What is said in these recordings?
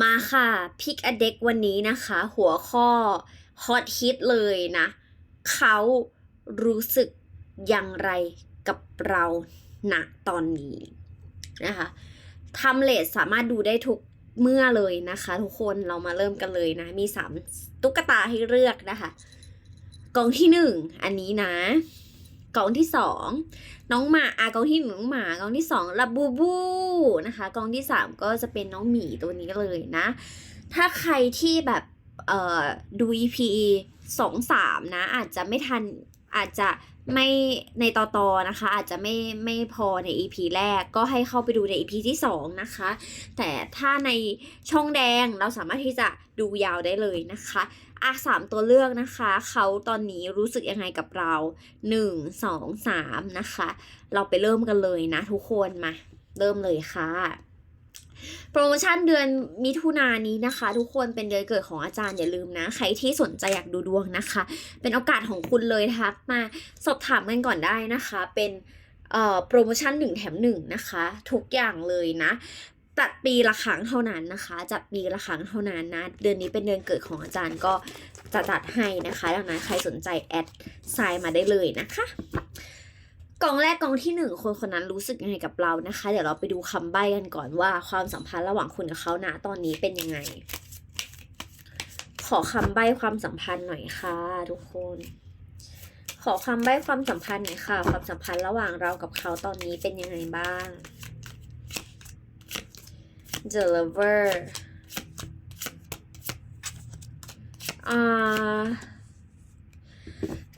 มาค่ะพิกอเด็กวันนี้นะคะ หัวข้อฮอตฮิตเลยนะ เขารู้สึกอย่างไรกับเราณตอนนี้นะคะทำเลทสามารถดูได้ทุกเมื่อเลยนะคะ ทุกคนเรามาเริ่มกันเลยนะ มีสามตุ๊กตาให้เลือกนะคะ กล่องที่หนึ่งอันนี้นะ กล่องที่สอง น้องหมาอะกองที่หนึ่งน้องหมากองที่สองลาบูบูนะคะกองที่สามก็จะเป็นน้องหมีตัวนี้เลยนะ ถ้าใครที่แบบเอ่อดู EP สองสามนะ อาจจะไม่ทัน อาจจะไม่ในต่อตอๆนะคะ อาจจะไม่ไม่พอใน EP แรกก็ให้เข้าไปดูใน EP ที่สองนะคะ แต่ถ้าในช่องแดงเราสามารถที่จะดูยาวได้เลยนะคะอะสามตัวเลือกนะคะ เขาตอนนี้รู้สึกยังไงกับเราหนึ่งสองสามนะคะ เราไปเริ่มกันเลยนะทุกคนมา เริ่มเลยค่ะ โปรโมชั่นเดือนมิถุนายนนี้นะคะ ทุกคนเป็นเดือนเกิดของอาจารย์อย่าลืมนะ ใครที่สนใจอยากดูดวงนะคะ เป็นโอกาสของคุณเลยทักมาสอบถามกันก่อนได้นะคะ เป็นเอ่อโปรโมชั่นหนึ่งแถมหนึ่งนะคะ ทุกอย่างเลยนะจัดปีละครั้งเท่านั้นนะคะจัดปีละครั้งเท่านั้นนะ เดือนนี้เป็นเดือนเกิดของอาจารย์ก็จะจัดให้นะคะ ดังนั้นใครสนใจแอดไซน์มาได้เลยนะคะ กองแรกกองที่หนึ่งคนคนนั้นรู้สึกยังไงกับเรานะคะ เดี๋ยวเราไปดูคำใบ้กันก่อนว่า ความสัมพันธ์ระหว่างคุณกับเขาณตอนนี้เป็นยังไง ขอคำใบ้ความสัมพันธ์หน่อยค่ะ ทุกคน ขอคำใบ้ความสัมพันธ์หน่อยค่ะ ความสัมพันธ์ระหว่างเรากับเขาตอนนี้เป็นยังไงบ้าง The lover อ่า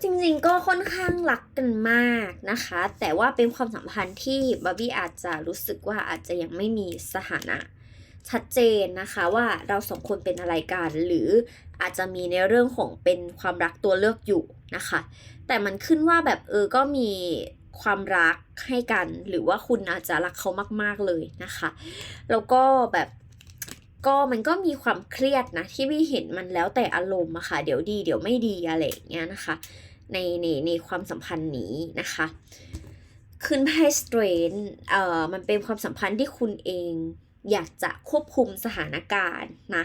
จริงๆก็ค่อนข้างรักกันมากนะคะ แต่ว่าเป็นความสัมพันธ์ที่บาร์บี้อาจจะรู้สึกว่าอาจจะยังไม่มีสถานะชัดเจนนะคะว่าเราสองคนเป็นอะไรกัน หรืออาจจะมีในเรื่องของเป็นความรักตัวเลือกอยู่นะคะ แต่มันขึ้นว่าแบบเออก็มีความรักให้กัน หรือว่าคุณอาจจะรักเขามาก ๆเลยนะคะแล้วก็แบบก็มันก็มีความเครียดนะที่พี่เห็นมันแล้วแต่อารมณ์อะค่ะ เดี๋ยวดีเดี๋ยวไม่ดีอะไรอย่างเงี้ยนะคะ ในในในความสัมพันธ์นี้นะคะขึ้นไพ่สเตรนเอ่อมันเป็นความสัมพันธ์ที่คุณเองอยากจะควบคุมสถานการณ์นะ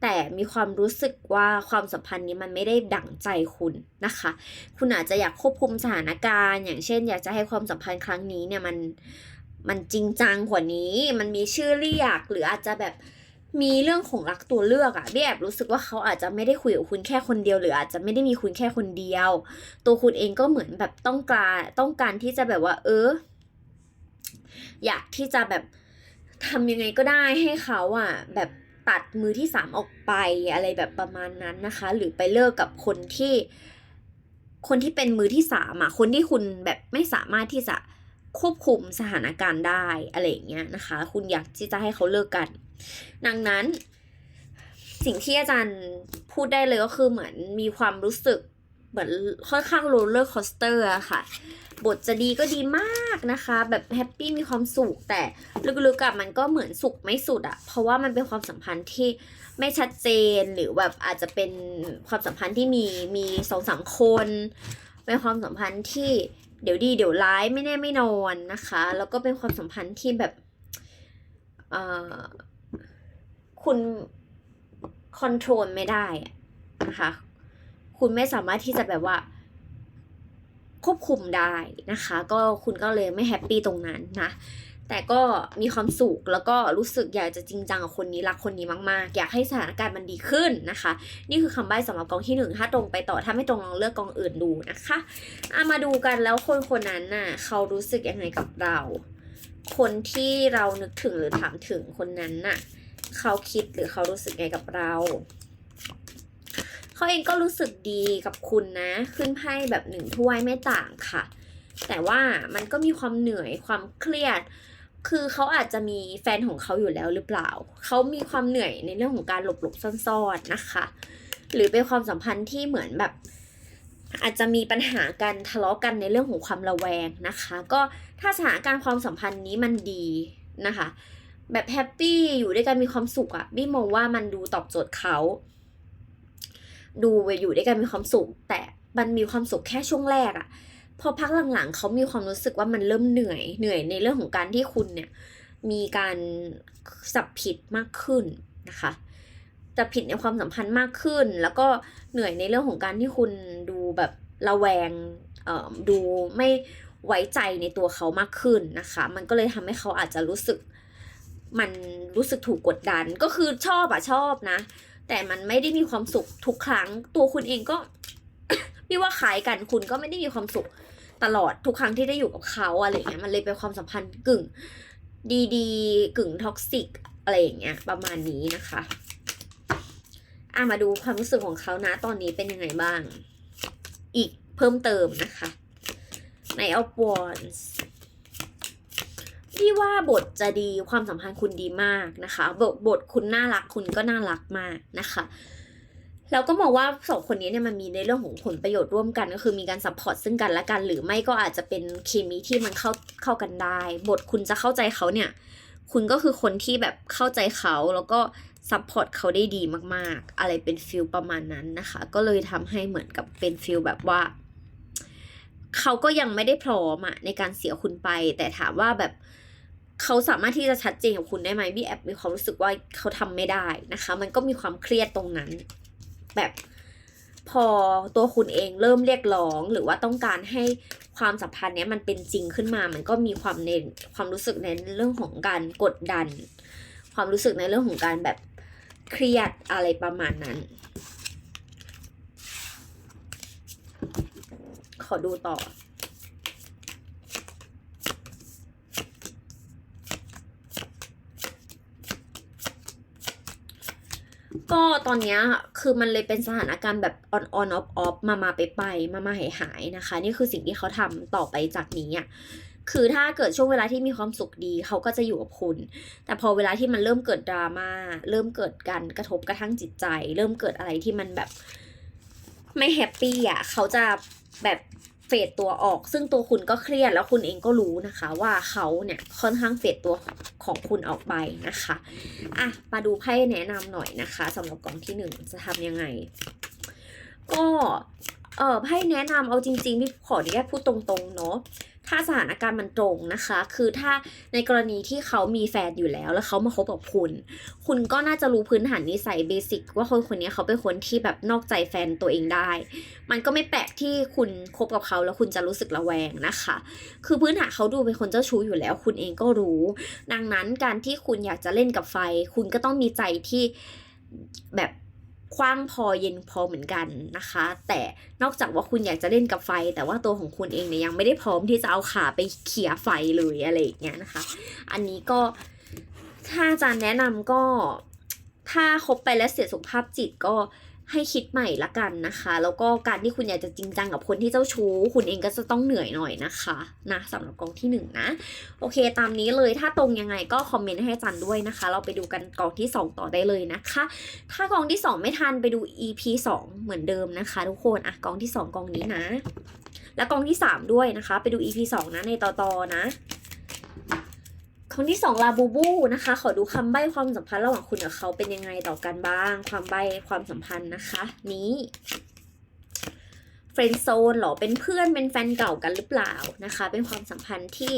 แต่มีความรู้สึกว่าความสัมพันธ์นี้มันไม่ได้ดั่งใจคุณนะคะ คุณอาจจะอยากควบคุมสถานการณ์ อย่างเช่น อยากจะให้ความสัมพันธ์ครั้งนี้เนี่ยมันมันจริงจังกว่านี้ มันมีชื่อเรียกหรืออาจจะแบบ มีเรื่องของรักตัวเลือกอะพี่แอบรู้สึกว่าเขาอาจจะไม่ได้คุยกับคุณแค่คนเดียวหรืออาจจะไม่ได้มีคุณแค่คนเดียว ตัวคุณเองก็เหมือนแบบต้องการต้องการที่จะแบบว่า เออ อยากที่จะแบบทำยังไงก็ได้ให้เขาอะแบบตัดมือที่สามออกไปอะไรแบบประมาณนั้นนะคะ หรือไปเลิกกับคนที่ คนที่เป็นมือที่สามอะคนที่คุณแบบไม่สามารถที่จะ ควบคุมสถานการณ์ได้อะไรอย่างเงี้ยนะคะ คุณอยากที่จะให้เขาเลิกกัน ดังนั้น สิ่งที่อาจารย์พูดได้เลยก็คือเหมือนมีความรู้สึกเหมือนค่อนข้างโรลเลอร์คอสเตอร์อะค่ะ บทจะดีก็ดีมากนะคะ แบบแฮปปี้มีความสุขแต่ลึกๆกับมันก็เหมือนสุขไม่สุดอะเพราะว่ามันเป็นความสัมพันธ์ที่ไม่ชัดเจนหรือแบบอาจจะเป็นความสัมพันธ์ที่มีมีสองสามคนเป็นความสัมพันธ์ที่ เดี๋ยวดีเดี๋ยวร้ายไม่แน่ไม่นอนนะคะ แล้วก็เป็นความสัมพันธ์ที่แบบเออคุณคอนโทรลไม่ได้นะคะคุณไม่สามารถที่จะแบบว่า ควบคุมได้นะคะ ก็คุณก็เลยไม่แฮปปี้ตรงนั้นนะ แต่ก็มีความสุขแล้วก็รู้สึกอยากจะจริงจังกับคนนี้รักคนนี้มากๆ อยากให้สถานการณ์มันดีขึ้นนะคะ นี่คือคำใบ้สำหรับกองที่หนึ่งถ้าตรงไปต่อถ้าไม่ตรงลองเลือกกองอื่นดูนะคะอามาดูกันแล้วคนคนนั้นน่ะเขารู้สึกยังไงกับเรา คนที่เรานึกถึงหรือถามถึงคนนั้นน่ะเขาคิดหรือเขารู้สึกไงกับเราเขาเองก็รู้สึกดีกับคุณนะ ขึ้นไพ่แบบหนึ่งถ้วยไม่ต่างค่ะ แต่ว่ามันก็มีความเหนื่อยความเครียด คือเขาอาจจะมีแฟนของเขาอยู่แล้วหรือเปล่า เขามีความเหนื่อยในเรื่องของการหลบหลบซ่อนๆนะคะ หรือเป็นความสัมพันธ์ที่เหมือนแบบ อาจจะมีปัญหากันทะเลาะกันในเรื่องของความระแวงนะคะ ก็ถ้าสถานการณ์ความสัมพันธ์นี้มันดีนะคะ แบบแฮปปี้อยู่ด้วยกันมีความสุขอะบี้มองว่ามันดูตอบโจทย์เขา ดูอยู่ด้วยกันมีความสุข แต่มันมีความสุขแค่ช่วงแรกอะ พอพักหลังๆเขามีความรู้สึกว่ามันเริ่มเหนื่อยเหนื่อยในเรื่องของการที่คุณเนี่ยมีการสับผิดมากขึ้นนะคะจะผิดในความสัมพันธ์มากขึ้น แล้วก็เหนื่อยในเรื่องของการที่คุณดูแบบระแวงเอ่อดูไม่ไว้ใจในตัวเขามากขึ้นนะคะ มันก็เลยทำให้เขาอาจจะรู้สึก มันรู้สึกถูกกดดัน ก็คือชอบอะชอบนะ แต่มันไม่ได้มีความสุขทุกครั้ง ตัวคุณเองก็พี่ว่าขายกันคุณก็ไม่ได้มีความสุข ตลอดทุกครั้งที่ได้อยู่กับเขาอะไรเงี้ยมันเลยเป็นความสัมพันธ์กึ่งดีๆ กึ่งท็อกซิกอะไรอย่างเงี้ยประมาณนี้นะคะอะมาดูความรู้สึกของเขานะตอนนี้เป็นยังไงบ้าง อีกเพิ่มเติมนะคะใน of Wands พี่ว่าบทจะดีความสัมพันธ์คุณดีมากนะคะ บทบทคุณน่ารักคุณก็น่ารักมากนะคะ แล้วก็มองว่าสองคนนี้เนี่ยมันมีในเรื่องของผลประโยชน์ร่วมกันก็คือมีการซัพพอร์ตซึ่งกันและกัน หรือไม่ก็อาจจะเป็นเคมีที่มันเข้าเข้ากันได้ บทคุณจะเข้าใจเขาเนี่ย คุณก็คือคนที่แบบเข้าใจเขาแล้วก็ซัพพอร์ตเขาได้ดีมากๆ อะไรเป็นฟิลประมาณนั้นนะคะ ก็เลยทำให้เหมือนกับเป็นฟิลแบบว่าเขาก็ยังไม่ได้พร้อมอะในการเสียคุณไป แต่ถามว่าแบบเขาสามารถที่จะชัดเจนกับคุณได้ไหมพี่แอบมีความรู้สึกว่าเขาทำไม่ได้นะคะ มันก็มีความเครียดตรงนั้น แบบพอตัวคุณเองเริ่มเรียกร้องหรือว่าต้องการให้ความสัมพันธ์เนี้ยมันเป็นจริงขึ้นมา มันก็มีความในความรู้สึกในเรื่องของการกดดัน ความรู้สึกในเรื่องของการแบบเครียดอะไรประมาณนั้น ขอดูต่อ ก็ตอนนี้คือมันเลยเป็นสถานการณ์แบบ on on off off มามาไปไปมามาหายหายนะคะ นี่คือสิ่งที่เขาทำต่อไปจากนี้อะคือถ้าเกิดช่วงเวลาที่มีความสุขดีเขาก็จะอยู่กับคุณ แต่พอเวลาที่มันเริ่มเกิดดราม่าเริ่มเกิดการกระทบกระทั่งจิตใจ เริ่มเกิดอะไรที่มันแบบ ไม่แฮปปี้อะเขาจะแบบ ฟดตัวออก ซึ่งตัวคุณก็เครียดแล้วคุณเองก็รู้นะคะ ว่าเขาเนี่ยค่อนข้างเฟดตัวของคุณออกไปนะคะอะมาดูไพ่แนะนำหน่อยนะคะสำหรับกล่องที่หนึ่งจะทำยังไง ก็เออไพ่แนะนำเอาจริงๆพี่ขออนุญาตพูดตรงๆเนาะ ถ้าสถานการณ์มันตรงนะคะ คือถ้าในกรณีที่เขามีแฟนอยู่แล้ว แล้วเขามาคบกับคุณ คุณก็น่าจะรู้พื้นฐานนิสัยเบสิกว่าคนคนนี้เขาเป็นคนที่แบบนอกใจแฟนตัวเองได้ มันก็ไม่แปลกที่คุณคบกับเขาแล้วคุณจะรู้สึกระแวงนะคะ คือพื้นฐานเขาดูเป็นคนเจ้าชู้อยู่แล้ว คุณเองก็รู้ ดังนั้นการที่คุณอยากจะเล่นกับไฟ คุณก็ต้องมีใจที่แบบ คว้างพอเย็นพอเหมือนกันนะคะ แต่นอกจากว่าคุณอยากจะเล่นกับไฟ แต่ว่าตัวของคุณเองเนี่ยยังไม่ได้พร้อมที่จะเอาขาไปเขี่ยไฟเลยอะไรอย่างเงี้ยนะคะ อันนี้ก็ถ้าอาจารย์แนะนำก็ถ้าคบไปแล้วเสียสุขภาพจิตก็ ให้คิดใหม่ละกันนะคะ แล้วก็การที่คุณอยากจะจริงจังกับคนที่เจ้าชู้ คุณเองก็จะต้องเหนื่อยหน่อยนะคะนะสำหรับกองที่หนึ่งนะโอเค ตามนี้เลยถ้าตรงยังไงก็คอมเมนต์ให้จันด้วยนะคะ เราไปดูกันกองที่ 2 ต่อได้เลยนะคะ ถ้ากองที่ 2 ไม่ทันไปดู EP 2 เหมือนเดิมนะคะ ทุกคนอะกองที่ 2 กองนี้นะ แล้วกองที่ 3 ด้วยนะคะ ไปดู EP 2 นะในต่อต่อๆนะ กองที่2ลาบูบูนะคะ ขอดูคำใบ้ความสัมพันธ์ระหว่างคุณกับเขาเป็นยังไงต่อกันบ้าง ความใบ้ความสัมพันธ์นะคะ นี้เฟรนด์โซนหรอเป็นเพื่อนเป็นแฟนเก่ากันหรือเปล่านะคะ เป็นความสัมพันธ์ที่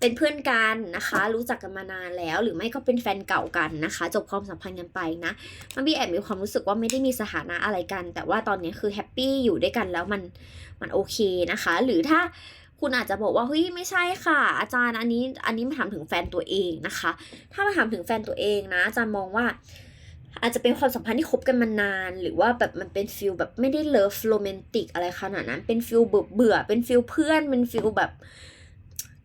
เป็นเพื่อนกันนะคะ รู้จักกันมานานแล้ว หรือไม่ก็เป็นแฟนเก่ากันนะคะ จบความสัมพันธ์กันไปนะมันมีแอบมีความรู้สึกว่าไม่ได้มีสถานะอะไรกัน แต่ว่าตอนนี้คือแฮปปี้อยู่ด้วยกันแล้วมันมันโอเคนะคะ หรือถ้า คุณอาจจะบอกว่าเฮ้ยไม่ใช่ค่ะ อาจารย์อันนี้อันนี้มาถามถึงแฟนตัวเองนะคะ ถ้ามาถามถึงแฟนตัวเองนะอาจารย์มองว่า อาจจะเป็นความสัมพันธ์ที่คบกันมานาน หรือว่าแบบมันเป็นฟิลแบบไม่ได้เลิฟโรแมนติกอะไรขนาดนั้น เป็นฟิลเบื่อเบื่อเป็นฟิลเพื่อนเป็นฟิลแบบ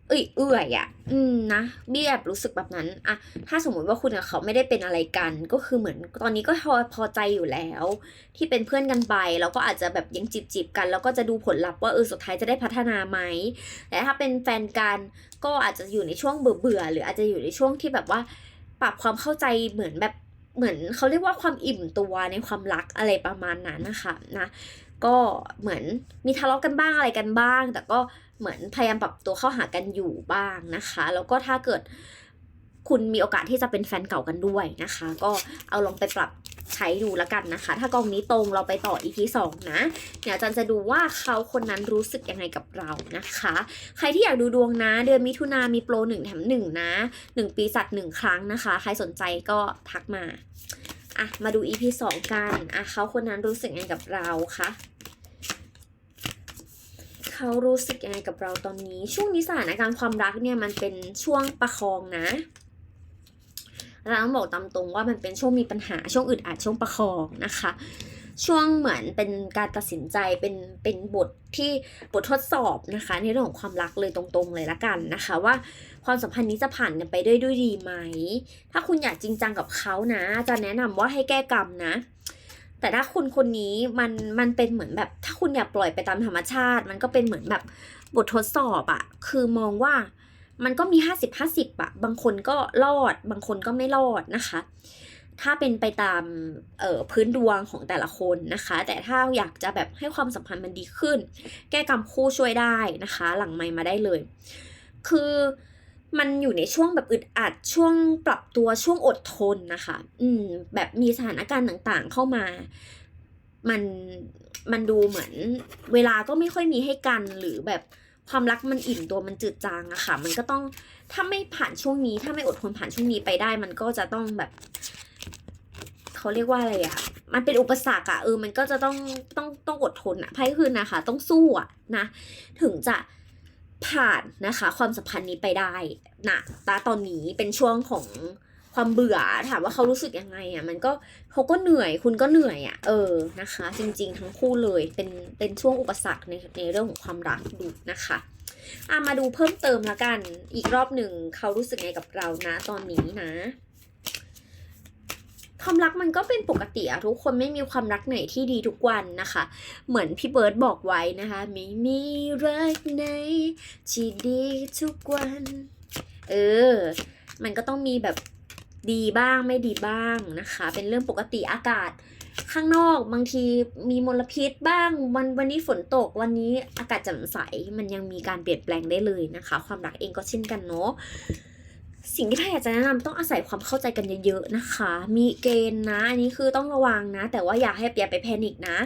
เอ้ยเอื่อยอะ่ะ อืมนะบี้แอบรู้สึกแบบนั้นอะถ้าสมมุติว่าคุณกับเขาไม่ได้เป็นอะไรกัน ก็คือเหมือนตอนนี้ก็พอพอใจอยู่แล้ว ที่เป็นเพื่อนกันไปแล้วก็อาจจะแบบยังจีบจีบๆกัน แล้วก็จะดูผลลัพธ์ว่าเออสุดท้ายจะได้พัฒนาไหมแต่ถ้าเป็นแฟนกันก็อาจจะอยู่ในช่วงเบื่อเบื่อหรืออาจจะอยู่ในช่วงที่แบบว่า ปรับความเข้าใจเหมือนแบบเหมือนเขาเรียกว่าความอิ่มตัวในความรักอะไรประมาณนั้นนะคะนะก็เหมือนมีทะเลาะกันบ้างอะไรกันบ้าง แต่ก็ เหมือนพยายามปรับตัวเข้าหากันอยู่บ้างนะคะ แล้วก็ถ้าเกิดคุณมีโอกาสที่จะเป็นแฟนเก่ากันด้วยนะคะ ก็เอาลองไปปรับใช้ดูแล้วกันนะคะ ถ้ากองนี้ตรงเราไปต่อ EP 2นะเดี๋ยวอาจารย์จะดูว่าเขาคนนั้นรู้สึกยังไงกับเรานะคะ ใครที่อยากดูดวงนะ เดือนมิถุนามีโปร1แถม1นะ1ปีจัด1ครั้งนะคะ ใครสนใจก็ทักมาอะมาดู EP 2กันอะเขาคนนั้นรู้สึกยังไงกับเราคะ เขารู้สึกยังไงกับเราตอนนี้ ช่วงนี้สถานการณ์ความรักเนี่ยมันเป็นช่วงประคองนะเราต้องบอกตามตรงว่ามันเป็นช่วงมีปัญหาช่วงอึดอัดช่วงประคองนะคะ ช่วงเหมือนเป็นการตัดสินใจเป็นเป็นบทที่บททดสอบนะคะ ในเรื่องของความรักเลยตรงๆเลยละกันนะคะ ว่าความสัมพันธ์นี้จะผ่านกันไปได้ด้วยดีไหม ถ้าคุณอยากจริงจังกับเขานะ จะแนะนำว่าให้แก้กรรมนะ แต่ถ้าคุณคนนี้มันมันเป็นเหมือนแบบ ถ้าคุณอยากปล่อยไปตามธรรมชาติ มันก็เป็นเหมือนแบบบททดสอบอะคือมองว่ามันก็มีห้าสิบห้าสิบอะบางคนก็รอด บางคนก็ไม่รอดนะคะ ถ้าเป็นไปตามเออพื้นดวงของแต่ละคนนะคะ แต่ถ้าอยากจะแบบให้ความสัมพันธ์มันดีขึ้น แก้กรรมคู่ช่วยได้นะคะ หลังไมค์มาได้เลย คือ มันอยู่ในช่วงแบบอึดอัดช่วงปรับตัวช่วงอดทนนะคะ อืม แบบมีสถานการณ์ต่างๆเข้ามา มันมันดูเหมือน เวลาก็ไม่ค่อยมีให้กันหรือแบบความรักมันอิ่มตัวมันจืดจางอะค่ะ มันก็ต้องถ้าไม่ผ่านช่วงนี้ ถ้าไม่อดทนผ่านช่วงนี้ไปได้ มันก็จะต้องแบบเขาเรียกว่าอะไรอะมันเป็นอุปสรรคอะเออ มันก็จะต้องต้องต้องอดทนอะไพ่คือนะคะ ต้องสู้อะนะ ถึงจะ ผ่านนะคะความสัมพันธ์นี้ไปได้นะตาตอนนี้เป็นช่วงของความเบื่อถามว่าเขารู้สึกยังไงอะมันก็เขาก็เหนื่อยคุณก็เหนื่อยอะเออนะคะ จริงๆทั้งคู่เลยเป็นเป็นช่วงอุปสรรคในในเรื่องของความรักดูนะคะอะมาดูเพิ่มเติมละกัน อีกรอบหนึ่งเขารู้สึกไงกับเรานะตอนนี้นะ ความรักมันก็เป็นปกติอะทุกคนไม่มีความรักไหนที่ดีทุกวันนะคะ เหมือนพี่เบิร์ดบอกไว้นะคะไม่มีรักไหนที่ดีทุกวัน เออ มันก็ต้องมีแบบดีบ้างไม่ดีบ้างนะคะ เป็นเรื่องปกติอากาศข้างนอกบางทีมีมลพิษบ้างวันวันนี้ฝนตกวันนี้อากาศแจ่มใสมันยังมีการเปลี่ยนแปลงได้เลยนะคะ ความรักเองก็เช่นกันเนาะ สิ่งที่แพทย์อยากจะแนะนำต้องอาศัยความเข้าใจกันเยอะๆนะคะ มีเกณฑ์นะ อันนี้คือต้องระวังนะ แต่ว่าอย่าให้อย่าไปแพนิคนะ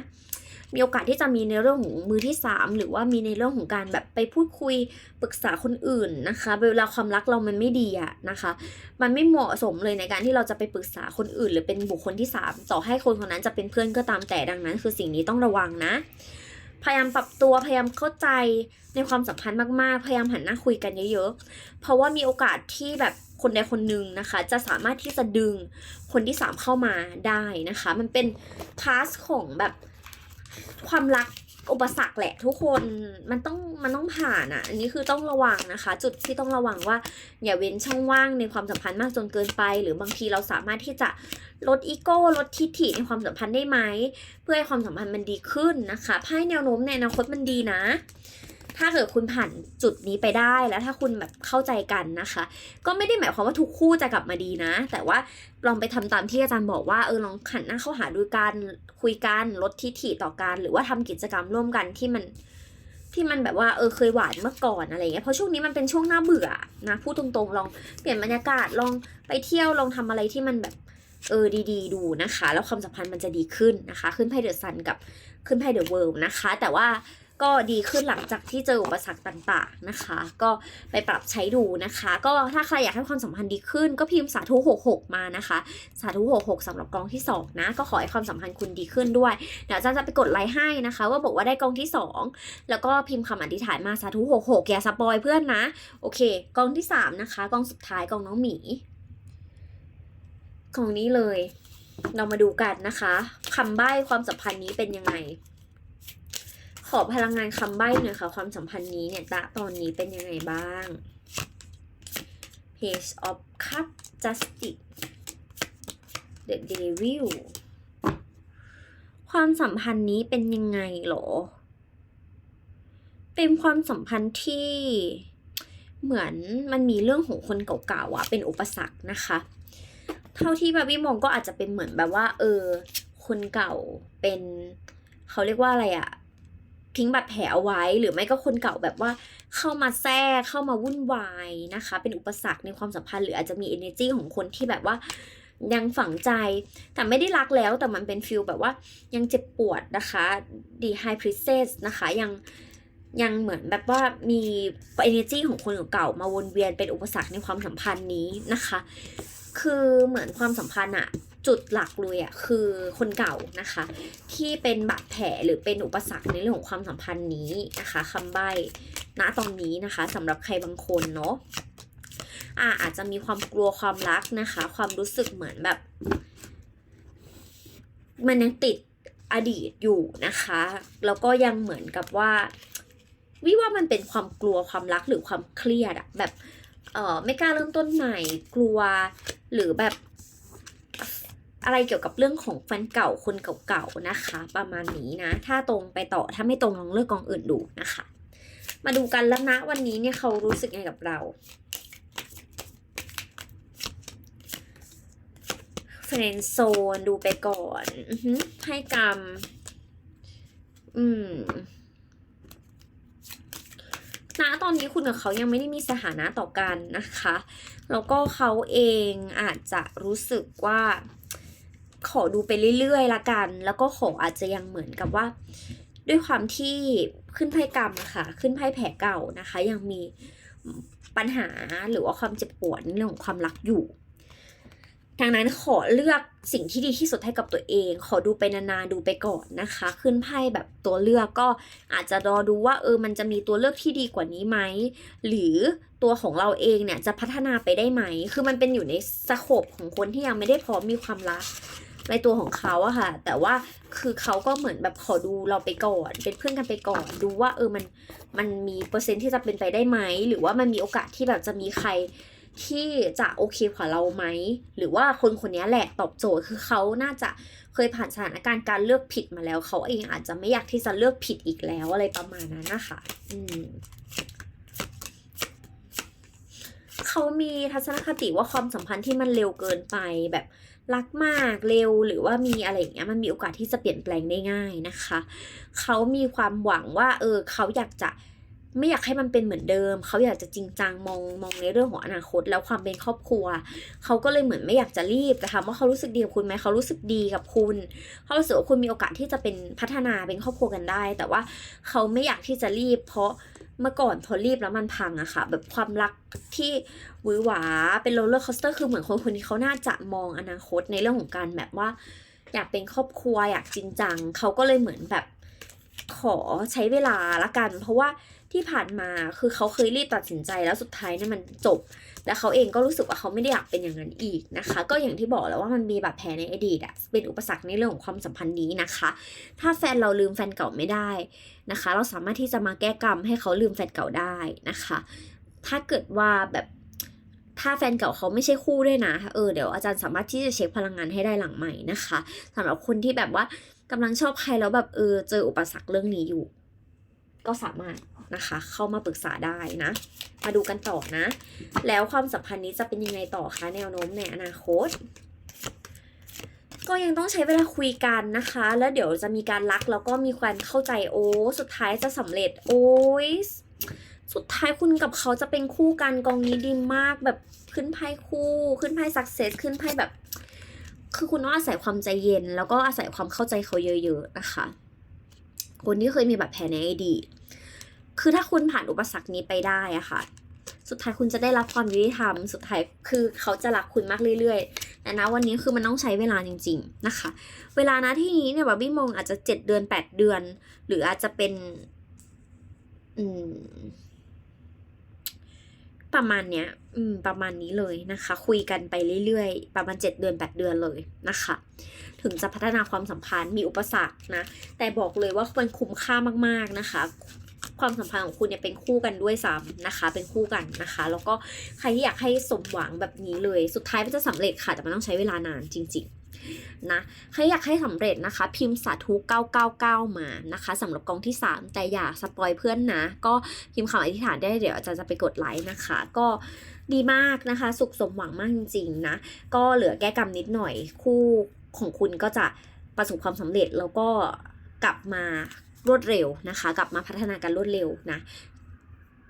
มีโอกาสที่จะมีในเรื่องของมือที่สามหรือว่ามีในเรื่องของการแบบไปพูดคุยปรึกษาคนอื่นนะคะ เวลาความรักเรามันไม่ดีอะนะคะ มันไม่เหมาะสมเลยในการที่เราจะไปปรึกษาคนอื่น หรือเป็นบุคคลที่สามต่อให้คนคนนั้นจะเป็นเพื่อนก็ตามแต่ดังนั้น คือสิ่งนี้ต้องระวังนะ พยายามปรับตัวพยายามเข้าใจในความสัมพันธ์มากๆ พยายามหันหน้าคุยกันเยอะๆ เพราะว่ามีโอกาสที่แบบคนใดคนหนึ่งนะคะ จะสามารถที่จะดึงคนที่สามเข้ามาได้นะคะ มันเป็นพาสของแบบความรัก อุปสรรคแหละทุกคนมันต้องมันต้องผ่านอะ อันนี้คือต้องระวังนะคะ จุดที่ต้องระวังว่า อย่าเว้นช่องว่างในความสัมพันธ์มากจนเกินไป หรือบางทีเราสามารถที่จะลดอีโก้ลดทิฐิในความสัมพันธ์ได้ไหม เพื่อให้ความสัมพันธ์มันดีขึ้นนะคะไพ่แนวโน้มในอนาคตมันดีนะ ถ้าเกิดคุณผ่านจุดนี้ไปได้แล้วถ้าคุณแบบเข้าใจกันนะคะ ก็ไม่ได้หมายความว่าทุกคู่จะกลับมาดีนะ แต่ว่าลองไปทำตามที่อาจารย์บอกว่าเออลองขันหน้าเข้าหาดูกันคุยกันลดทิฐิต่อกัน หรือว่าทำกิจกรรมร่วมกันที่มันที่มันแบบว่าเออเคยหวานเมื่อก่อนอะไรเงี้ยเพราะช่วงนี้มันเป็นช่วงหน้าเบื่อนะพูดตรงๆลองเปลี่ยนบรรยากาศลองไปเที่ยวลองทำอะไรที่มันแบบเออดีๆดูนะคะ แล้วความสัมพันธ์มันจะดีขึ้นนะคะ ขึ้นไพ่เดอะซันกับขึ้นไพ่เดอะเวิลด์นะคะ แต่ว่า ก็ดีขึ้นหลังจากที่เจออุปสรรคต่างๆนะคะ ก็ไปปรับใช้ดูนะคะ ก็ถ้าใครอยากให้ความสัมพันธ์ดีขึ้น ก็พิมพ์สาธุ66 มานะคะ สาธุ66สำหรับกองที่สองนะ ก็ขอให้ความสัมพันธ์คุณดีขึ้นด้วยเดี๋ยวอาจารย์จะไปกดไลค์ให้นะคะ ว่าบอกว่าได้กองที่ 2 แล้วก็พิมพ์คำอธิษฐานมาสาธุ66อย่าสปอยเพื่อนนะ โอเค กองที่ 3 นะคะ กองสุดท้ายกองน้องหมีกองนี้เลย เรามาดูกันนะคะคำใบ้ความสัมพันธ์นี้เป็นยังไง ขอพลังงานคำใบ้หน่อยค่ะ ความสัมพันธ์นี้เนี่ยตะตอนนี้เป็นยังไงบ้าง Page of Cup Justice The Devil ความสัมพันธ์นี้เป็นยังไงหรอ เป็นความสัมพันธ์ที่เหมือนมันมีเรื่องของคนเก่าๆอะเป็นอุปสรรคนะคะ เท่าที่บาบี้มองก็อาจจะเป็นเหมือนแบบว่า เออ คนเก่าเป็นเขาเรียกว่าอะไรอะ ทิ้งบาดแผลเอาไว้ หรือไม่ก็คนเก่าแบบว่าเข้ามาแทรกเข้ามาวุ่นวายนะคะ เป็นอุปสรรคในความสัมพันธ์หรืออาจจะมี energy ของคนที่แบบว่ายังฝังใจแต่ไม่ได้รักแล้วแต่มันเป็นฟิลแบบว่ายังเจ็บปวดนะคะ The High Priestess นะคะยังยังเหมือนแบบว่ามี energy ของคนเก่ามาวนเวียนเป็นอุปสรรคในความสัมพันธ์นี้นะคะ คือเหมือนความสัมพันธ์อะ จุดหลักเลยอะคือคนเก่านะคะ ที่เป็นบาดแผลหรือเป็นอุปสรรคในเรื่องของความสัมพันธ์นี้นะคะคำใบ้ณตอนนี้นะคะสำหรับใครบางคนเนาะอาอาจจะมีความกลัวความรักนะคะ ความรู้สึกเหมือนแบบ มันยังติดอดีตอยู่นะคะ แล้วก็ยังเหมือนกับว่า วิว่ามันเป็นความกลัวความรักหรือความเครียดอะแบบเออไม่กล้าเริ่มต้นใหม่กลัว หรือแบบ อะไรเกี่ยวกับเรื่องของแฟนเก่าคนเก่าๆนะคะ ประมาณนี้นะ ถ้าตรงไปต่อถ้าไม่ตรงลองเลือกกองอื่นดูนะคะ มาดูกันแล้วนะวันนี้เนี่ยเขารู้สึกไงกับเราเฟรนโซนดูไปก่อนอให้กรรม อืมณตอนนี้คุณกับเขายังไม่ได้มีสถานะต่อกันนะคะ แล้วก็เขาเองอาจจะรู้สึกว่า ขอดูไปเรื่อยๆละกัน แล้วก็ขออาจจะยังเหมือนกับว่า ด้วยความที่ขึ้นไพ่กรรมอะค่ะ ขึ้นไพ่แผลเก่านะคะ ยังมีปัญหาหรือว่าความเจ็บปวดในเรื่องของความรักอยู่ดังนั้นขอเลือกสิ่งที่ดีที่สุดให้กับตัวเอง ขอดูไปนานๆดูไปก่อนนะคะ ขึ้นไพ่แบบตัวเลือกก็อาจจะรอดูว่าเออมันจะมีตัวเลือกที่ดีกว่านี้ไหม หรือตัวของเราเองเนี่ยจะพัฒนาไปได้ไหม คือมันเป็นอยู่ในสโคปของคนที่ยังไม่ได้พร้อมมีความรัก ในตัวของเขาอะค่ะ แต่ว่าคือเขาก็เหมือนแบบขอดูเราไปก่อน เป็นเพื่อนกันไปก่อน ดูว่าเออมันมันมีเปอร์เซ็นต์ที่จะเป็นไปได้ไหม หรือว่ามันมีโอกาสที่แบบจะมีใครที่จะโอเคกว่าเราไหม หรือว่าคนคนนี้แหละตอบโจทย์คือเขาน่าจะเคยผ่านสถานการณ์การเลือกผิดมาแล้ว เขาเองอาจจะไม่อยากที่จะเลือกผิดอีกแล้วอะไรประมาณนั้นนะคะ อืมเขามีทัศนคติว่าความสัมพันธ์ที่มันเร็วเกินไปแบบ รักมากเร็วหรือว่ามีอะไรอย่างเงี้ยมันมีโอกาสที่จะเปลี่ยนแปลงได้ง่ายนะคะ เขามีความหวังว่า เออเขาอยากจะไม่อยากให้มันเป็นเหมือนเดิม เขาอยากจะจริงจังมองมองในเรื่องของอนาคต แล้วความเป็นครอบครัว เขาก็เลยเหมือนไม่อยากจะรีบแต่ถามว่าเขารู้สึกดีกับคุณไหมเขารู้สึกดีกับคุณเขารู้สึกว่าคุณมีโอกาสที่จะเป็นพัฒนาเป็นครอบครัวกันได้ แต่ว่าเขาไม่อยากที่จะรีบ เพราะ เมื่อก่อนพอรีบแล้วมันพังอะค่ะ แบบความรักที่หวือหวาเป็นโรลเลอร์คอสเตอร์คือเหมือนคนคนนี้เขาน่าจะมองอนาคตในเรื่องของการแบบว่า อยากเป็นครอบครัวอยากจริงจังเขาก็เลยเหมือนแบบขอใช้เวลาละกัน เพราะว่า ที่ผ่านมาคือเขาเคยรีบตัดสินใจแล้วสุดท้ายเนี่ยมันจบและเขาเองก็รู้สึกว่าเขาไม่ได้อยากเป็นอย่างนั้นอีกนะคะ ก็อย่างที่บอกแล้วว่ามันมีบาดแผลในอดีตอะเป็นอุปสรรคในเรื่องของความสัมพันธ์นี้นะคะ ถ้าแฟนเราลืมแฟนเก่าไม่ได้นะคะ เราสามารถที่จะมาแก้กรรมให้เขาลืมแฟนเก่าได้นะคะ ถ้าเกิดว่าแบบถ้าแฟนเก่าเขาไม่ใช่คู่ด้วยนะ เออ เดี๋ยวอาจารย์สามารถที่จะเช็คพลังงานให้ได้หลังใหม่นะคะสำหรับคนที่แบบว่ากำลังชอบใครแล้วแบบเออเจออุปสรรคเรื่องนี้อยู่ ก็สามารถ นะคะ เข้ามาปรึกษาได้นะ มาดูกันต่อนะ แล้วความสัมพันธ์นี้จะเป็นยังไงต่อคะแนวโน้มในอนาคต ก็ยังต้องใช้เวลาคุยกันนะคะ แล้วเดี๋ยวจะมีการรักแล้วก็มีความเข้าใจโอ้สุดท้ายจะสำเร็จโอ้ยสุดท้ายคุณกับเขาจะเป็นคู่กันกองนี้ดีมากแบบขึ้นไพ่คู่ ขึ้นไพ่สักเซสขึ้นไพ่แบบ คือคุณต้องอาศัยความใจเย็น แล้วก็อาศัยความเข้าใจเขาเยอะ ๆ นะคะ คนที่เคยมีแบาดแผลในอดีต คือถ้าคุณผ่านอุปสรรคนี้ไปได้อะค่ะ สุดท้ายคุณจะได้รับความยุติธรรม สุดท้ายคือเขาจะรักคุณมากเรื่อยๆ แต่นะวันนี้คือมันต้องใช้เวลาจริง ๆ นะคะ เวลานะที่นี้เนี่ยบาร์บี้มองอาจจะเจ็ดเดือนแปดเดือน หรืออาจจะเป็น อืมประมาณเนี้ย อืม ประมาณนี้เลยนะคะ คุยกันไปเรื่อยๆ ประมาณเจ็ดเดือนแปดเดือนเลยนะคะ ถึงจะพัฒนาความสัมพันธ์มีอุปสรรคนะ แต่บอกเลยว่ามันคุ้มค่ามากๆนะคะ ความสัมพันธ์ของคุณเนี่ยเป็นคู่กันด้วยซ้ำนะคะ เป็นคู่กันนะคะ แล้วก็ใครที่อยากให้สมหวังแบบนี้เลย สุดท้ายมันจะสำเร็จค่ะ แต่มันต้องใช้เวลานานจริง ๆนะใครอยากให้สำเร็จนะคะ พิมพ์สาธุ999 มานะคะสำหรับกองที่ 3 แต่อย่าสปอยเพื่อนนะ ก็พิมพ์คำอธิษฐานได้เดี๋ยวอาจารย์จะไปกดไลค์นะคะ ก็ดีมากนะคะ สุขสมหวังมากจริงๆนะ ก็เหลือแก้กรรมนิดหน่อยคู่ของคุณก็จะประสบความสำเร็จแล้วก็กลับมา รวดเร็วนะคะ กลับมาพัฒนาการรวดเร็วนะ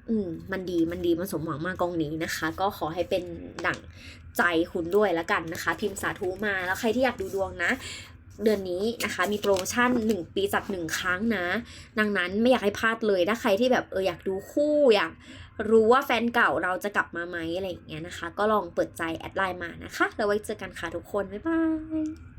อืมมันดีมันดีมันสมหวังมากกองนี้นะคะ ก็ขอให้เป็นดั่งใจคุณด้วยละกันนะคะ พิมพ์สาธุมาแล้วใครที่อยากดูดวงนะ เดือนนี้นะคะมีโปรโมชั่น 1 ปีจัด1ครั้งนะ ดังนั้นไม่อยากให้พลาดเลยถ้าใครที่แบบเอออยากดูคู่อยากรู้ว่าแฟนเก่าเราจะกลับมาไหมอะไรอย่างเงี้ยนะคะ ก็ลองเปิดใจแอดไลน์มานะคะ แล้วไว้เจอกันค่ะทุกคน บ๊ายบาย